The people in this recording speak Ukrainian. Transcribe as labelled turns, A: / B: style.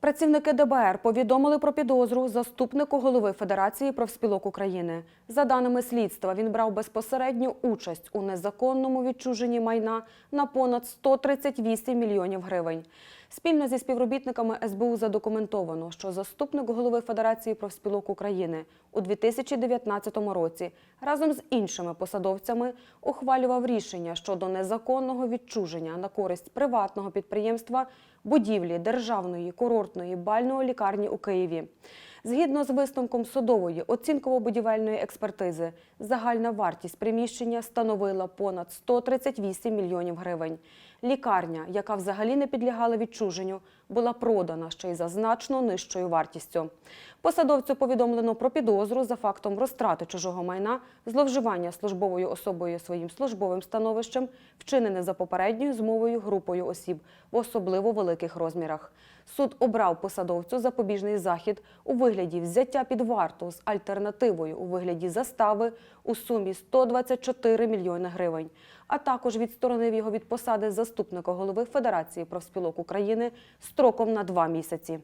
A: Працівники ДБР повідомили про підозру заступнику голови Федерації профспілок України. За даними слідства, він брав безпосередню участь у незаконному відчуженні майна на понад 138 мільйонів гривень. Спільно зі співробітниками СБУ задокументовано, що заступник голови Федерації профспілок України у 2019 році разом з іншими посадовцями ухвалював рішення щодо незаконного відчуження на користь приватного підприємства будівлі державної курортної бальної лікарні у Києві. Згідно з висновком судової оцінково-будівельної експертизи, загальна вартість приміщення становила понад 138 мільйонів гривень. Лікарня, яка взагалі не підлягала відчуженню, була продана ще й за значно нижчою вартістю. Посадовцю повідомлено про підозру за фактом розтрати чужого майна, зловживання службовою особою своїм службовим становищем, вчинене за попередньою змовою групою осіб в особливо великих розмірах. Суд обрав посадовцю запобіжний захід у вигляді взяття під варту з альтернативою у вигляді застави у сумі 124 мільйони гривень, а також відсторонив його від посади заступника голови Федерації профспілок України строком на два місяці.